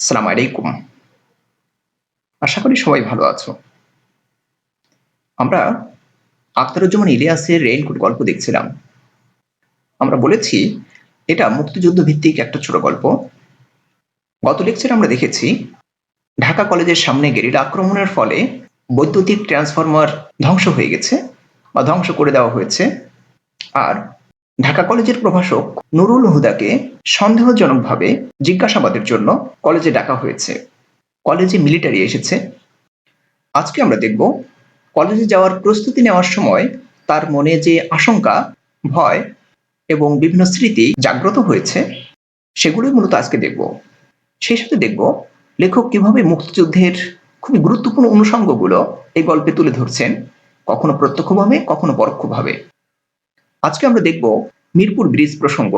সালাম আলাইকুম আশা করি সবাই ভালো আছো। আমরা আখতারুজ্জামান ইলিয়াসের রেইনকোট গল্প দেখছিলাম। আমরা বলেছি, এটা মুক্তিযুদ্ধ ভিত্তিক একটা ছোট গল্প। গত লেকচারে আমরা দেখেছি, ঢাকা কলেজের সামনে গেরিলা আক্রমণের ফলে বৈদ্যুতিক ট্রান্সফরমার ধ্বংস হয়ে গেছে বা ধ্বংস করে দেওয়া হয়েছে। আর ঢাকা কলেজের প্রভাষক নুরুল হুদাকে সন্দেহজনকভাবে জিজ্ঞাসাবাদের জন্য কলেজে ডাকা হয়েছে। কলেজে মিলিটারি এসেছে। আজকে আমরা দেখব কলেজে যাওয়ার প্রস্তুতি নেওয়ার সময় তার মনে যে আশঙ্কা, ভয় এবং বিভিন্ন স্মৃতি জাগ্রত হয়েছে, সেগুলোই মূলত আজকে দেখব। সেই সাথে দেখব লেখক কীভাবে মুক্তিযুদ্ধের খুবই গুরুত্বপূর্ণ অনুষঙ্গগুলো এই গল্পে তুলে ধরছেন, কখনো প্রত্যক্ষভাবে, কখনো পরোক্ষভাবে। আজকে আমরা দেখব মিরপুর ব্রিজ প্রসঙ্গ।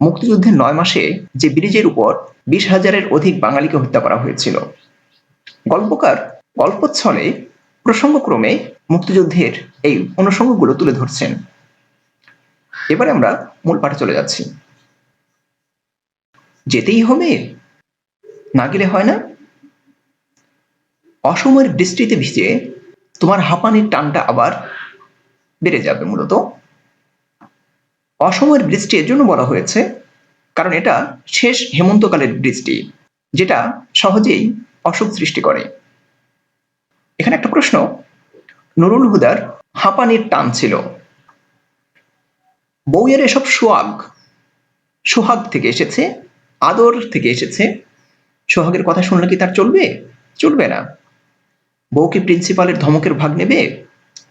মুক্তিযুদ্ধের নয় মাসে যে ব্রিজের উপর বিশ হাজারের অধিক বাঙালিকে হত্যা করা হয়েছিল। গল্পকার গল্পচ্ছলে প্রসঙ্গক্রমে মুক্তিযুদ্ধের এই অনুষঙ্গগুলো তুলে ধরছেন। এবারে আমরা মূল পাঠে চলে যাচ্ছি। যেতেই হবে, না গেলে হয় না। অসময়ের বৃষ্টিতে ভিজে তোমার হাঁপানির টানটা আবার বেড়ে যাবে মূলত। অসময়ের বৃষ্টি এর জন্য বলা হয়েছে, কারণ এটা শেষ হেমন্তকালের বৃষ্টি, যেটা সহজেই অসুখ সৃষ্টি করে। এখানে একটা প্রশ্ন, নুরুল হুদার হাঁপানির টান ছিল। বউয়ের এসব সোহাগ সোহাগ থেকে এসেছে, আদর থেকে এসেছে, সোহাগের কথা শুনলে কি তার চলবে? চলবে না। বউকে প্রিন্সিপালের ধমকের ভাগ নেবে?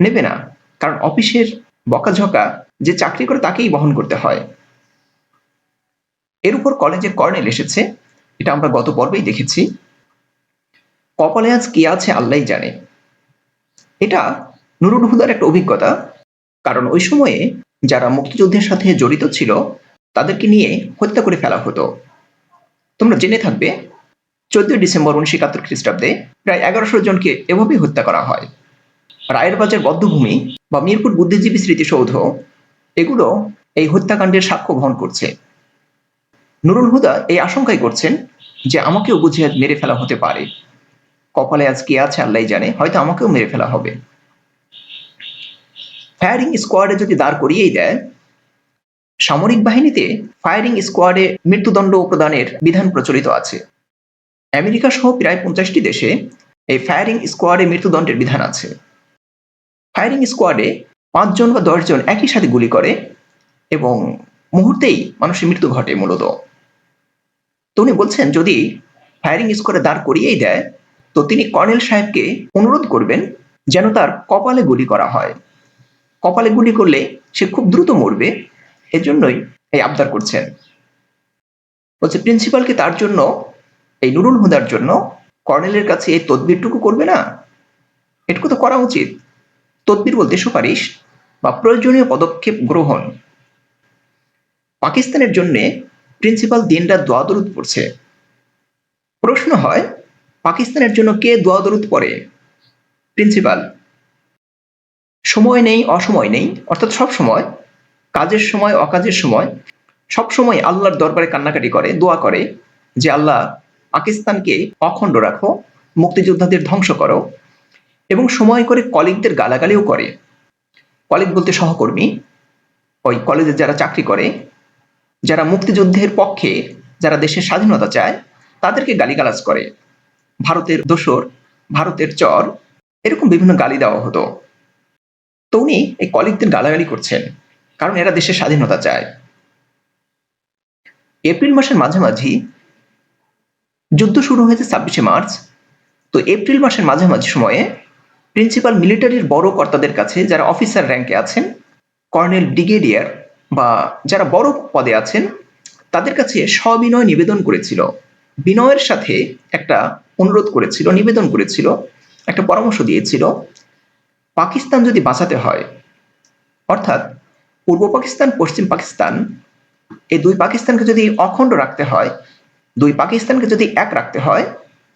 নেবে না, কারণ অফিসের বকাঝকা যে চাকরি করে তাকেই বহন করতে হয়। এর উপর কলেজের কর্নেল এসেছে, এটা আমরা গত পর্বেই দেখেছি। কপালে আজ কি আছে আল্লাহ জানে। এটা নুরুল হুদার একটা অভিজ্ঞতা, কারণ ওই সময়ে যারা মুক্তিযুদ্ধের সাথে জড়িত ছিল, তাদেরকে নিয়ে হত্যা করে ফেলা হতো। তোমরা জেনে থাকবে চোদ্দই ডিসেম্বর উনিশশো একাত্তর খ্রিস্টাব্দে প্রায় এগারোশো জনকে এভাবেই হত্যা করা হয়। রায়ের বাজার বদ্ধভূমি বা মিরপুর বুদ্ধিজীবী স্মৃতিসৌধ এগুলো এই হত্যাকাণ্ডের সাক্ষ্য বহন করছে। নুরুল হুদা এই আশঙ্কাই করছেন যে আমাকেও বুঝে মেরে ফেলা হতে পারে। কপালে আজ কে আছে আল্লাহ জানে, হয়তো আমাকেও মেরে ফেলা হবে। ফায়ারিং স্কোয়াডে যদি দাঁড় করিয়েই দেয়, সামরিক বাহিনীতে ফায়ারিং স্কোয়াডে মৃত্যুদণ্ড প্রদানের বিধান প্রচলিত আছে। আমেরিকা সহ প্রায় পঞ্চাশটি দেশে এই ফায়ারিং স্কোয়াডে মৃত্যুদণ্ডের বিধান আছে। ফায়ারিং স্কোয়াডে পাঁচজন বা দশজন একই সাথে গুলি করে এবং মুহূর্তেই মানুষের মৃত্যু ঘটে মূলত। তো উনি বলছেন, যদি ফায়ারিং স্কোয়াডে দাঁড় করিয়েই দেয়, তো তিনি কর্নেল সাহেবকে অনুরোধ করবেন যেন তার কপালে গুলি করা হয়। কপালে গুলি করলে সে খুব দ্রুত মরবে, এজন্যই এই আবদার করছেন। বলছে প্রিন্সিপালকে তার জন্য, এই নুরুল হুদার জন্য কর্নেলের কাছে এই তদবিরটুকু করবে না? এটুকু তো করা উচিত। তদবির বলতে সুপারিশ বা প্রয়োজনীয় পদক্ষেপ গ্রহণ। পাকিস্তানের জন্য প্রিন্সিপাল দিনরাত দোয়া দরুদ পড়ছে। প্রশ্ন হয়, পাকিস্তানের জন্য কে দোয়া দরুদ পড়ে? প্রিন্সিপাল, সময় নেই, অসময় নেই, অর্থাৎ সব সময়, কাজের সময়, অকাজের সময়, সব সময় আল্লাহর দরবারে কান্নাকাটি করে, দোয়া করে যে আল্লাহ, পাকিস্তানকে অখণ্ড রাখো, মুক্তিযোদ্ধাদের ধ্বংস করো এবং সময় করে কলিগদের গালাগালিও করে। কলিগ বলতে সহকর্মী, ওই কলেজে যারা চাকরি করে, যারা মুক্তিযুদ্ধের পক্ষে, যারা দেশের স্বাধীনতা চায়, তাদেরকে গালিগালাজ করে। ভারতের দোসর, ভারতের চর, এরকম বিভিন্ন গালি দেওয়া হতো। তো উনি এই কলিগদের গালাগালি করছেন, কারণ এরা দেশের স্বাধীনতা চায়। এপ্রিল মাসের মাঝামাঝি, যুদ্ধ শুরু হয়েছে ছাব্বিশে মার্চ, তো এপ্রিল মাসের মাঝামাঝি সময়ে প্রিন্সিপাল মিলিটারির বড় কর্তাদের কাছে যারা অফিসার র্যাঙ্কে আছেন, কর্নেল ব্রিগেডিয়ার বা যারা বড় পদে আছেন, তাদের কাছে সবিনয় নিবেদন করেছিল। বিনয়ের সাথে একটা অনুরোধ করেছিল, নিবেদন করেছিল, একটা পরামর্শ দিয়েছিল, পাকিস্তান যদি বাঁচাতে হয়, অর্থাৎ পূর্ব পাকিস্তান, পশ্চিম পাকিস্তান, এই দুই পাকিস্তানকে যদি অখণ্ড রাখতে হয়, দুই পাকিস্তানকে যদি এক রাখতে হয়,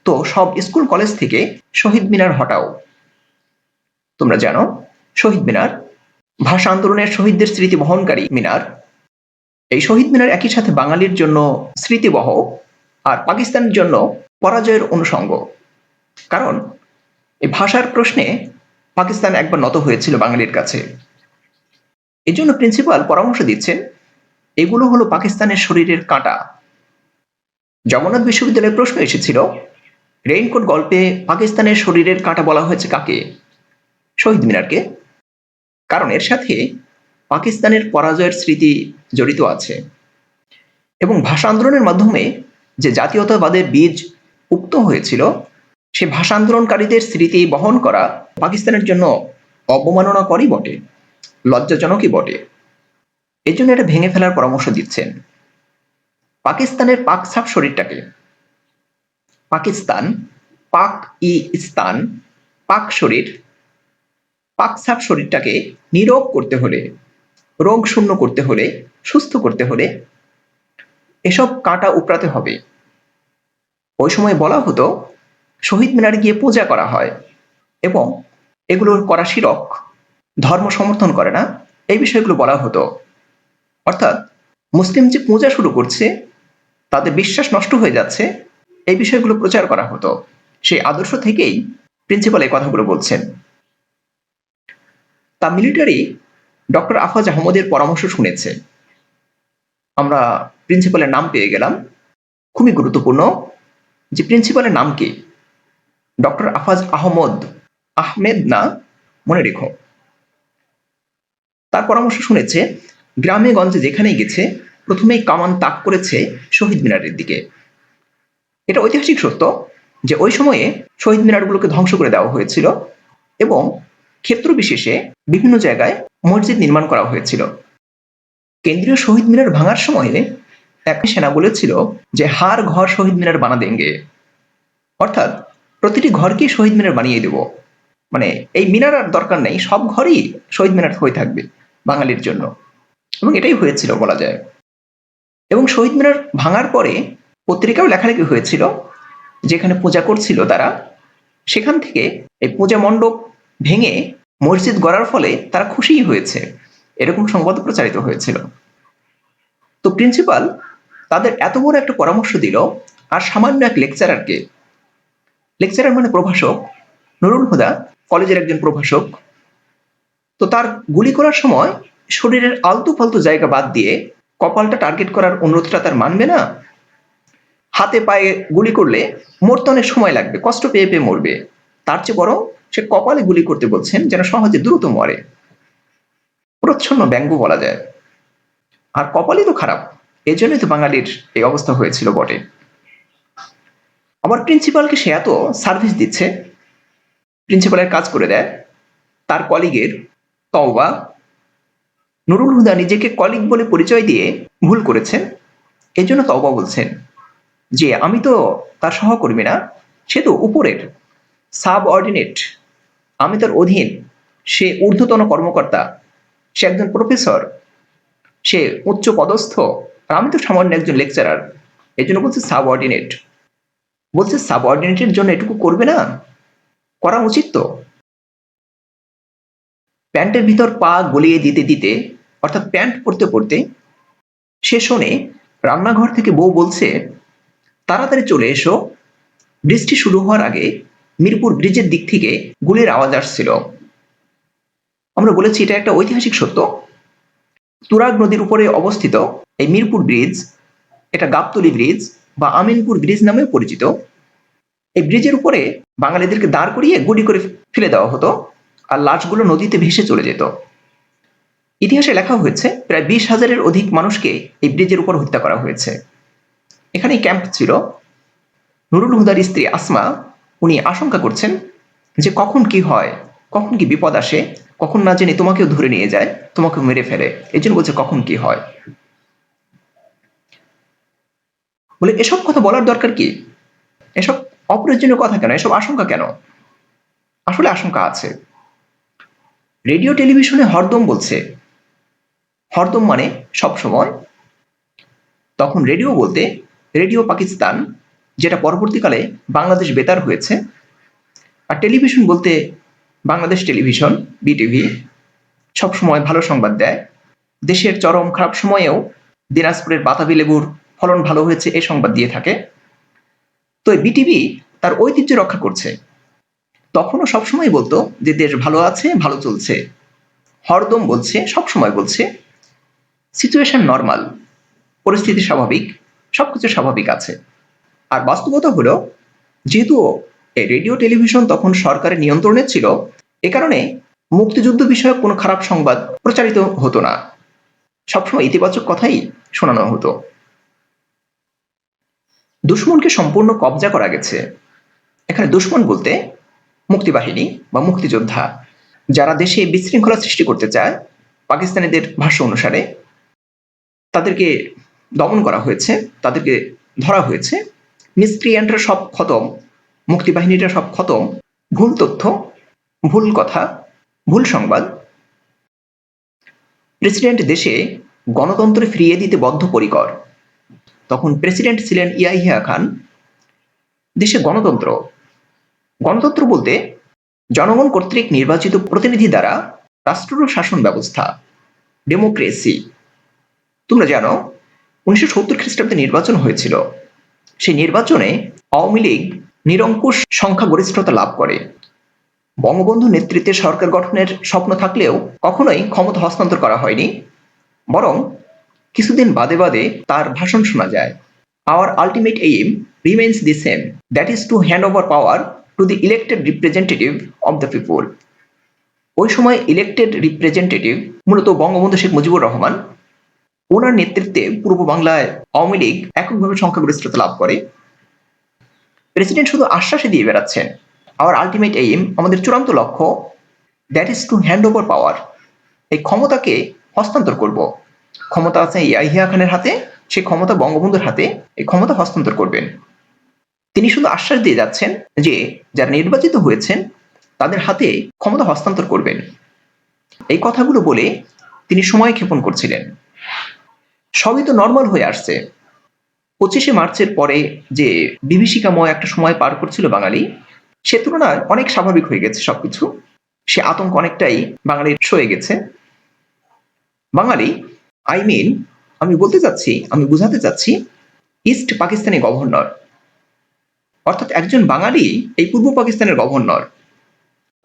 তো সব স্কুল কলেজ থেকে শহীদ মিনার হটাও। তোমরা জানো, শহীদ মিনার, ভাষা আন্দোলনের শহীদদের স্মৃতি বহনকারী মিনার। এই শহীদ মিনার একই সাথে বাঙালির জন্য স্মৃতিবহ আর পাকিস্তানের জন্য পরাজয়ের অনুষঙ্গ। কারণ, এই ভাষার প্রশ্নে পাকিস্তান একবার নত হয়েছিল বাঙালির কাছে। এই জন্য প্রিন্সিপাল পরামর্শ দিচ্ছেন, এগুলো হলো পাকিস্তানের শরীরের কাঁটা। জগন্নাথ বিশ্ববিদ্যালয়ের প্রশ্ন এসেছিল, রেইনকোট গল্পে পাকিস্তানের শরীরের কাঁটা বলা হয়েছে কাকে? শহীদ মিনারকে। কারণ এর সাথে পাকিস্তানের পরাজয়ের স্মৃতি জড়িত আছে। এবং ভাষা আন্দোলনের মাধ্যমে যে জাতীয়তাবাদের বীজ উক্ত হয়েছিল, সে ভাষা আন্দোলনকারীদের স্মৃতি বহন করা পাকিস্তানের জন্য অবমাননাকরই বটে, লজ্জাজনকই বটে। এই জন্য এটা ভেঙে ফেলার পরামর্শ দিচ্ছেন। পাকিস্তানের পাক সাফ শরীরটাকে। পাকিস্তান পাক ই স্থান, পাক শরীর পাক সাফ শরীরটাকে নিরোগ করতে হলে, রোগ শূন্য করতে হলে, সুস্থ করতে হলে এসব কাঁটা উপড়াতে হবে। ওই সময় বলা হতো, শহীদ মিনারে গিয়ে পূজা করা হয় এবং এগুলোর করা শিরক ধর্ম সমর্থন করে না, এই বিষয়গুলো বলা হতো। অর্থাৎ মুসলিম যে পূজা শুরু করছে, তাদের বিশ্বাস নষ্ট হয়ে যাচ্ছে, এই বিষয়গুলো প্রচার করা হতো। সেই আদর্শ থেকেই প্রিন্সিপাল এই কথাগুলো বলছেন। তা মিলিটারি ডক্টর আফাজ আহমদের পরামর্শ শুনেছে। আমরা প্রিন্সিপালের নাম পেয়ে গেলাম। খুবই গুরুত্বপূর্ণ যে প্রিন্সিপালের নাম কি? ডক্টর আফাজ আহমদ আহমেদ না? মনে রেখো। তার পরামর্শ শুনেছে, গ্রামে গঞ্জে যেখানেই গেছে, প্রথমেই কামান তাক করেছে শহীদ মিনারের দিকে। এটা ঐতিহাসিক সত্য যে ওই সময়ে শহীদ মিনারগুলোকে ধ্বংস করে দেওয়া হয়েছিল এবং ক্ষেত্র বিশেষে বিভিন্ন জায়গায় মসজিদ নির্মাণ করা হয়েছিল। কেন্দ্রীয় শহীদ মিনার ভাঙার সময়ে এক সেনা বলেছিল যে হার ঘর শহীদ মিনার বানা দেঙ্গে। অর্থাৎ প্রতিটি ঘরকেই শহীদ মিনার বানিয়ে দেব। মানে এই মিনার আর দরকার নেই, সব ঘরই শহীদ মিনার হয়ে থাকবে বাঙালির জন্য। এবং এটাই হয়েছিল বলা যায়। এবং শহীদ মিনার ভাঙার পরে পত্রিকাও লেখালেখি হয়েছিল, যেখানে পূজা করছিল তারা। সেখান থেকে এই পূজা মণ্ডপ ভেঙে মসজিদ গড়ার ফলে তারা খুশিই হয়েছে। এরকম সংবাদ প্রচারিত হয়েছিল। তো প্রিন্সিপাল তাদের এত বড় একটা পরামর্শ দিল আর সামান্য এক লেকচারারকে। লেকচারার মানে প্রভাষক নুরুল হুদা, কলেজের একজন প্রভাষক। তো তার গুলি করার সময় শরীরের আলতু ফালতু জায়গা বাদ দিয়ে কপালটা টার্গেট করার অনুরোধটা তার মানবে না? হাতে পায়ে গুলি করলে মরতে অনেক সময় লাগবে, কষ্ট পেয়ে পেয়ে মরবে। তার চেয়ে বরং সে কপালে গুলি করতে বলছেন যেন সহজে দ্রুত মরে। প্রচ্ছন্ন ব্যঙ্গ বলা যায়। আর কপালই তো খারাপ এই জন্যই তো বাঙালির এই অবস্থা হয়েছিল বটে। আমার প্রিন্সিপালকে সে এত সার্ভিস দিচ্ছে, প্রিন্সিপালের কাজ করে দেয়, তার কলিগের তওবা। নুরুল হুদা নিজেকে কলিগ বলে পরিচয় দিয়ে ভুল করেছেন এই জন্য তওবা বলছেন যে, আমি তো তার সহকর্মী না, সে তো উপরের সাব অর্ডিনেট আমি তার অধীন। সে ঊর্ধ্বতন কর্মকর্তা। সে একজন প্রফেসর। সে উচ্চ পদস্থ। আর আমি তো সামান্য একজন লেকচারার। এই জন্য বলছে সাব অর্ডিনেট বলছে সাব অর্ডিনেটের জন্য এটুকু করবে না? করা উচিত তো। প্যান্টের ভিতর পা গলিয়ে দিতে দিতে, অর্থাৎ প্যান্ট পরতে পরতে, সে শোনে রান্নাঘর থেকে বউ বলছে, তাড়াতাড়ি চলে এসো। বৃষ্টি শুরু হওয়ার আগে মিরপুর ব্রিজের দিক থেকে গুলির আওয়াজ আসছিল। আমরা বলেছি, এটা একটা ঐতিহাসিক সত্য। তুরাগ নদীর উপরে অবস্থিত এই মিরপুর ব্রিজ, এটা গাবতলি ব্রিজ বা আমিনপুর ব্রিজ নামেও পরিচিত। এই ব্রিজের উপরে বাঙালিদেরকে দাঁড় করিয়ে গুলি করে ফেলে দেওয়া হতো আর লাশগুলো নদীতে ভেসে চলে যেত। ইতিহাসে লেখা হয়েছে, প্রায় বিশ হাজারের অধিক মানুষকে এই ব্রিজের উপর হত্যা করা হয়েছে। এখানে ক্যাম্প ছিল। নুরুল হুদার স্ত্রী আসমা উনি আশঙ্কা করছেন যে কখন কি হয়, কখন কি বিপদ আসে, কখন না জেনে তোমাকেও ধরে নিয়ে যায় তোমাকে মেরে ফেলে। এই জন্য বলছে কখন কি হয়। বলে এসব কথা বলার দরকার কি? এসব অপ্রয়োজনীয় কথা কেন? এসব আশঙ্কা কেন? আসলে আশঙ্কা আছে। রেডিও টেলিভিশনে হরদম বলছে, হরদম মানে সব সময় তখন রেডিও বলতে রেডিও পাকিস্তান যেটা পরবর্তীকালে বাংলাদেশ বেতার হয়েছে। আর টেলিভিশন বলতে বাংলাদেশ টেলিভিশন, বিটিভি, সবসময় ভালো সংবাদ দেয়। দেশের চরম খারাপ সময়েও দিনাজপুরের বাতাবি লেবুর ফলন ভালো হয়েছে এই সংবাদ দিয়ে থাকে। তো বিটিভি তার ঐতিহ্য রক্ষা করছে। তখনও সবসময় বলতো যে দেশ ভালো আছে, ভালো চলছে। হরদম বলছে, সবসময় বলছে সিচুয়েশন নর্মাল পরিস্থিতি স্বাভাবিক, সবকিছু স্বাভাবিক আছে। আর বাস্তবতা হলো, যেহেতু রেডিও টেলিভিশন তখন সরকারের নিয়ন্ত্রণে ছিল, এ কারণে মুক্তিযুদ্ধ বিষয়ক কোনো খারাপ সংবাদ প্রচারিত হতো না। সবসময় ইতিবাচক কথাই শোনানো হতো। দুশ্মনকে সম্পূর্ণ কবজা করা গেছে। এখানে দুশ্মন বলতে মুক্তিবাহিনী বা মুক্তিযোদ্ধা, যারা দেশে বিশৃঙ্খলা সৃষ্টি করতে চায়, পাকিস্তানিদের ভাষ্য অনুসারে, তাদেরকে দমন করা হয়েছে, তাদেরকে ধরা হয়েছে মিসক্রিয়ান্টরা সব খতম, মুক্তিবাহিনীরা সব খতম। ভুল তথ্য, ভুল কথা, ভুল সংবাদ। প্রেসিডেন্ট দেশে গণতন্ত্র ফিরিয়ে দিতে বদ্ধপরিকর। তখন প্রেসিডেন্ট ছিলেন ইয়াহিয়া খান। দেশে গণতন্ত্র। গণতন্ত্র বলতে জনগণ কর্তৃক নির্বাচিত প্রতিনিধি দ্বারা রাষ্ট্র শাসন ব্যবস্থা, ডেমোক্রেসি। তোমরা জানো, উনিশশো সত্তর খ্রিস্টাব্দে নির্বাচন হয়েছিল। সেই নির্বাচনে আওয়ামী লীগ নিরঙ্কুশ সংখ্যাগরিষ্ঠতা লাভ করে। বঙ্গবন্ধু নেতৃত্বে সরকার গঠনের স্বপ্ন থাকলেও কখনোই ক্ষমতা হস্তান্তর করা হয়নি, বরং কিছুদিন বাদে বাদে তার ভাষণ শোনা যায়। Our ultimate aim remains the same that is to hand over power to the elected representative of the people ওই সময় ইলেক্টেড রিপ্রেজেন্টেটিভ মূলত বঙ্গবন্ধু শেখ মুজিবুর রহমান ওনার নেতৃত্বে পূর্ব বাংলায় আওয়ামী লীগ এককভাবে সংখ্যাগরিষ্ঠতা লাভ করে। প্রেসিডেন্ট শুধু আশ্বাসে দিয়ে বেড়াচ্ছেন। আওয়ার আলটিমেট এইম আমাদের চূড়ান্ত লক্ষ্য that is to hand over power এই ক্ষমতাকে হস্তান্তর করব। ক্ষমতা আছে ইয়াহিয়া খানের হাতে সেই ক্ষমতা বঙ্গবন্ধুর হাতে, এই ক্ষমতা হস্তান্তর করবেন। তিনি শুধু আশ্বাস দিয়ে যাচ্ছেন যে, যারা নির্বাচিত হয়েছেন, তাদের হাতে ক্ষমতা হস্তান্তর করবেন। এই কথাগুলো বলে তিনি সময় ক্ষেপণ করছিলেন। সবই তো নর্মাল হয়ে আসছে। পঁচিশে মার্চের পরে যে বিভীষিকাময় একটা সময় পার করছিল বাঙালি, সে তুলনায় অনেক স্বাভাবিক হয়ে গেছে সবকিছু। সে আতঙ্ক অনেকটাই বাঙালির সয়ে গেছে। বাঙালি আই মিন আমি বলতে চাচ্ছি, আমি বুঝাতে চাচ্ছি ইস্ট পাকিস্তানি গভর্নর অর্থাৎ একজন বাঙালি এই পূর্ব পাকিস্তানের গভর্নর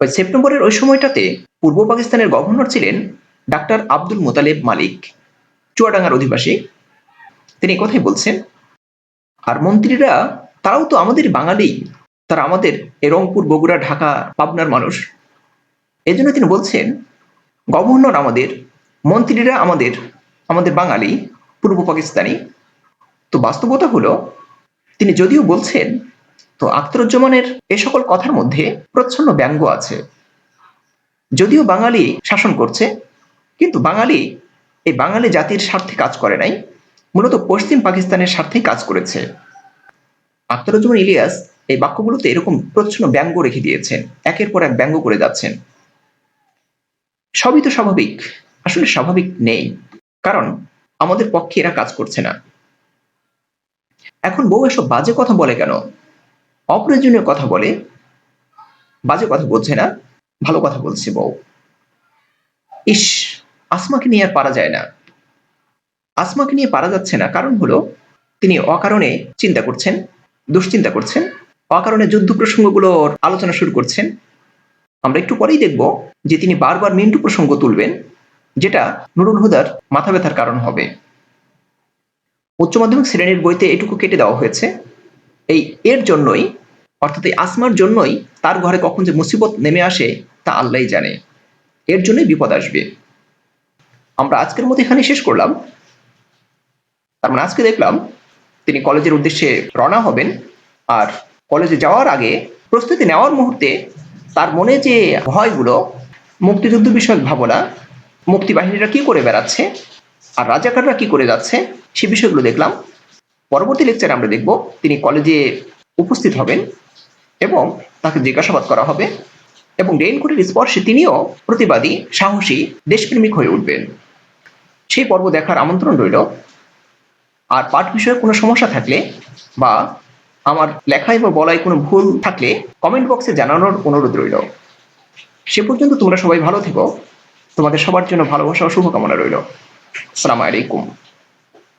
ওই সেপ্টেম্বরের ওই সময়টাতে পূর্ব পাকিস্তানের গভর্নর ছিলেন ডাক্তার আব্দুল মোতালেব মালিক। চুয়াডাঙ্গার অধিবাসী। তিনি কথাই বলছেন, আর মন্ত্রীরা, তারাও তো আমাদের বাঙালি। তারা আমাদের রংপুর, বগুড়া, ঢাকা, পাবনার মানুষ। এজন্য তিনি বলছেন, গভর্নর আমাদের, মন্ত্রীরা আমাদের আমাদের বাঙালি, পূর্ব পাকিস্তানি। তো বাস্তবতা হলো, তিনি যদিও বলছেন, তো আখতারুজ্জামানের এ সকল কথার মধ্যে প্রচ্ছন্ন ব্যঙ্গ আছে। যদিও বাঙালি শাসন করছে, কিন্তু বাঙালি এই বাঙালি জাতির স্বার্থে কাজ করে নাই, মূলত পশ্চিম পাকিস্তানের স্বার্থেই কাজ করেছে। আখতারুজ্জামান ইলিয়াস এই বাক্যগুলোতে এরকম প্রচ্ছন্ন ব্যঙ্গ রেখে দিয়েছেন একের পর এক ব্যঙ্গ করে যাচ্ছেন। সবই তো স্বাভাবিক, আসলে স্বাভাবিক নেই, কারণ আমাদের পক্ষে এরা কাজ করছে না। এখন বউ এসব বাজে কথা বলে কেন? অপ্রয়োজনীয় কথা বলে, বাজে কথা বলছে না, ভালো কথা বলছে বউ। ইস আসমাকে নিয়ে আর পারা যায় না। আসমাকে নিয়ে পারা যাচ্ছে না। কারণ হলো, তিনি অকারণে চিন্তা করছেন, দুশ্চিন্তা করছেন, অকারণে যুদ্ধ প্রসঙ্গগুলোর আলোচনা শুরু করছেন। আমরা একটু পরেই দেখব যে তিনি বারবার মিন্টু প্রসঙ্গ তুলবেন, যেটা নুরুল হুদার মাথা ব্যথার কারণ হবে। উচ্চ মাধ্যমিক শ্রেণির বইতে এটুকু কেটে দেওয়া হয়েছে, এই এর জন্যই, অর্থাৎ এই আসমার জন্যই তার ঘরে কখন যে মুসিবত নেমে আসে তা আল্লাহ জানে। এর জন্যই বিপদ আসবে। আমরা আজকের মতো এখানে শেষ করলাম। তার মানে আজকে দেখলাম তিনি কলেজের উদ্দেশ্যে রওনা হবেন আর কলেজে যাওয়ার আগে প্রস্তুতি নেওয়ার মুহূর্তে তার মনে যে ভয়গুলো, মুক্তিযুদ্ধ বিষয়ক ভাবনা, মুক্তিবাহিনীরা কি করে বেড়াচ্ছে আর রাজাকাররা কি করে যাচ্ছে, সে বিষয়গুলো দেখলাম। পরবর্তী লেকচারে আমরা দেখব তিনি কলেজে উপস্থিত হবেন এবং তাকে জিজ্ঞাসাবাদ করা হবে এবং রেইনকোটের স্পর্শে তিনিও প্রতিবাদী, সাহসী, দেশপ্রেমিক হয়ে উঠবেন। সেই পর্ব দেখার আমন্ত্রণ রইল। আর পাঠ বিষয়ে কোনো সমস্যা থাকলে বা আমার লেখায় বা বলায় কোনো ভুল থাকলে কমেন্ট বক্সে জানানোর অনুরোধ রইল। সে পর্যন্ত তোমরা সবাই ভালো থেকো। তোমাদের সবার জন্য ভালোবাসা ও শুভকামনা রইল। আসসালামু আলাইকুম।